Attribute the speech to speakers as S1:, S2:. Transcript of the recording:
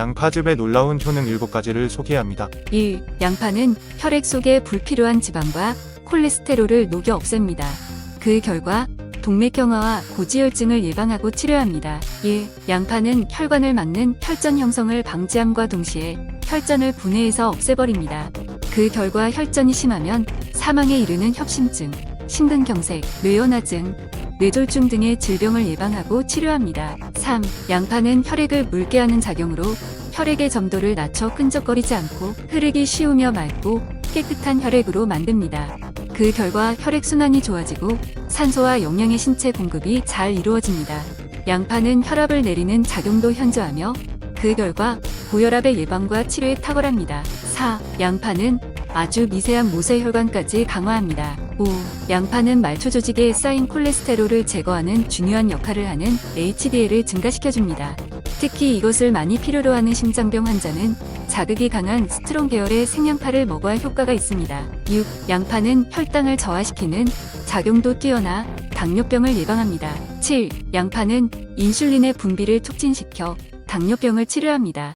S1: 양파즙의 놀라운 효능 7가지를 소개합니다.
S2: 1. 양파는 혈액 속의 불필요한 지방과 콜레스테롤을 녹여 없앱니다. 그 결과 동맥경화와 고지혈증을 예방하고 치료합니다. 1. 양파는 혈관을 막는 혈전 형성을 방지함과 동시에 혈전을 분해해서 없애버립니다. 그 결과 혈전이 심하면 사망에 이르는 협심증, 심근경색, 뇌연화증, 뇌졸중 등의 질병을 예방하고 치료합니다. 3. 양파는 혈액을 묽게 하는 작용으로 혈액의 점도를 낮춰 끈적거리지 않고 흐르기 쉬우며 맑고 깨끗한 혈액으로 만듭니다. 그 결과 혈액 순환이 좋아지고 산소와 영양의 신체 공급이 잘 이루어집니다. 양파는 혈압을 내리는 작용도 현저하며 그 결과 고혈압의 예방과 치료에 탁월합니다. 4. 양파는 아주 미세한 모세혈관까지 강화합니다. 5. 양파는 말초 조직에 쌓인 콜레스테롤을 제거하는 중요한 역할을 하는 HDL을 증가시켜줍니다. 특히 이것을 많이 필요로 하는 심장병 환자는 자극이 강한 스트롱 계열의 생양파를 먹어야 효과가 있습니다. 6. 양파는 혈당을 저하시키는 작용도 뛰어나 당뇨병을 예방합니다. 7. 양파는 인슐린의 분비를 촉진시켜 당뇨병을 치료합니다.